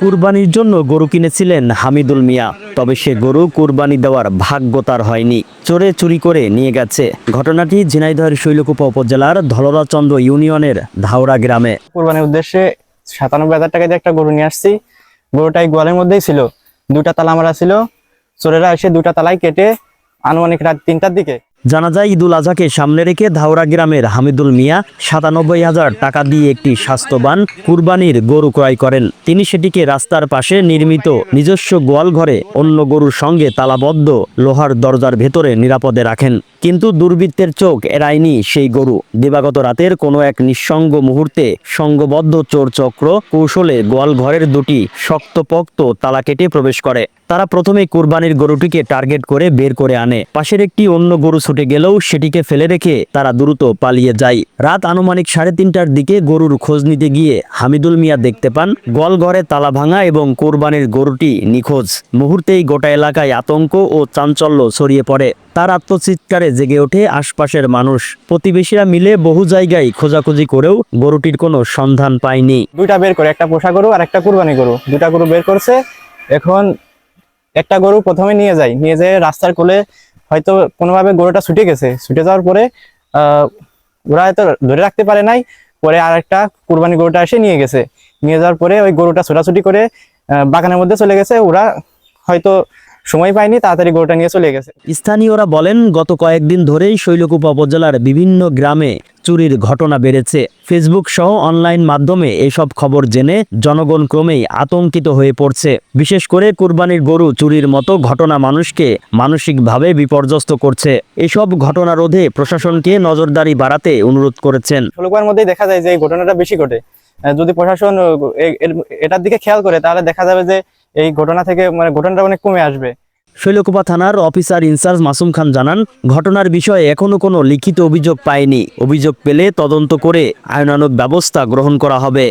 কুরবানির জন্য গরু কিনেছিলেন হামিদুল মিয়া। তবে সে গরু কুরবানি দেওয়ার ভাগ্য তার হয়নি। চোরে চুরি করে নিয়ে গেছে। ঘটনাটি ঝিনাইদহের শৈলকুপা উপজেলার ধলরাচন্দ্র ইউনিয়নের ধাওড়া গ্রামে। কোরবানির উদ্দেশ্যে সাতানব্বই হাজার টাকা দিয়ে একটা গরু নিয়ে আসছি। গরুটাই গোয়ালের মধ্যেই ছিল। দুটা তালা মারা ছিল। চোরেরা এসে দুটা তালাই কেটে আনুমানিক রাত তিনটার দিকে জানা যায় ঈদুল আজহাকে সামনে রেখে ধাওরা গ্রামের হামিদুল মিয়া সাতানব্বই হাজার টাকা দিয়ে একটি স্বাস্থ্যবান কুরবানির গরু ক্রয় করেন। তিনি সেটিকে রাস্তার পাশে নির্মিত নিজস্ব গোয়াল ঘরে অন্য গরুর সঙ্গে তালাবদ্ধ লোহার দরজার ভেতরে নিরাপদে রাখেন। কিন্তু দুর্বৃত্তের চোখ এড়ায়নি সেই গরু। দিবাগত রাতের কোনো এক নিঃসঙ্গ মুহূর্তে সঙ্গবদ্ধ চোর চক্র কৌশলে গোয়াল ঘরের দুটি শক্তপোক্ত তালা কেটে প্রবেশ করে। তারা প্রথমে কুরবানির গরুটিকে টার্গেট করে বের করে আনে। পাশের একটি অন্য গরু ছুটে গেলেও সেটিকে ফেলে রেখে তারা দ্রুত পালিয়ে যায়। রাত আনুমানিক সাড়ে তিনটার দিকে গরুর খোঁজ নিতে গিয়ে হামিদুল মিয়া দেখতে পান, গোয়াল ঘরে তালা ভাঙা এবং কোরবানির গরুটি নিখোঁজ। মুহূর্তেই গোটা এলাকায় আতঙ্ক ও চাঞ্চল্য ছড়িয়ে পড়ে। তার আত্মচিৎকারে জেগে ওঠে আশপাশের মানুষ। প্রতিবেশীরা মিলে বহু জায়গায় খোঁজাখুঁজি করেও গরুটির কোনো সন্ধান পায়নি। দুইটা বের করে, একটা পোষা গরু আর একটা কুরবানি গরু। দুটা গরু বের করছে, এখন একটা গরু প্রথমে নিয়ে যায়। নিয়ে যেয়ে রাস্তার কোলে হয়তো কোনোভাবে গরুটা ছুটে গেছে। ছুটে যাওয়ার পরে ওরা হয়তো ধরে রাখতে পারে নাই, পরে আর একটা কুরবানি গরুটা এসে নিয়ে গেছে। নিয়ে যাওয়ার পরে ওই গরুটা ছোটাছুটি করে বাগানের মধ্যে চলে গেছে। ওরা হয়তো সময় পায়নি তাড়াতাড়ি গরুটা নিয়ে চলে গেছে। স্থানীয়রা বলেন গত কয়েকদিন ধরেই শৈলকুপা উপজেলার বিভিন্ন গ্রামে চুরির ঘটনা বেড়েছে। ফেসবুক সহ অনলাইন মাধ্যমে এসব খবর জেনে জনগণ ক্রমেই আতঙ্কিত হয়ে পড়ছে। বিশেষ করে কুরবানির গরু চুরির মতো ঘটনা মানুষকে মানসিকভাবে বিপর্যস্ত করছে। এসব ঘটনা রোধে প্রশাসনকে নজরদারি বাড়াতে অনুরোধ করেছেন। ষোলোবার মধ্যেই দেখা যায় যে এই ঘটনাটা বেশি ঘটে। যদি প্রশাসন এটার দিকে খেয়াল করে তাহলে দেখা যাবে যে এই ঘটনা থেকে মানে ঘটনাটা অনেক কমে আসবে। শৈলকুপা থানার অফিসার ইনচার্জ মাসুম খান জানান, ঘটনার বিষয়ে এখনও কোনো লিখিত অভিযোগ পায়নি। অভিযোগ পেলে তদন্ত করে আইনানুক ব্যবস্থা গ্রহণ করা হবে।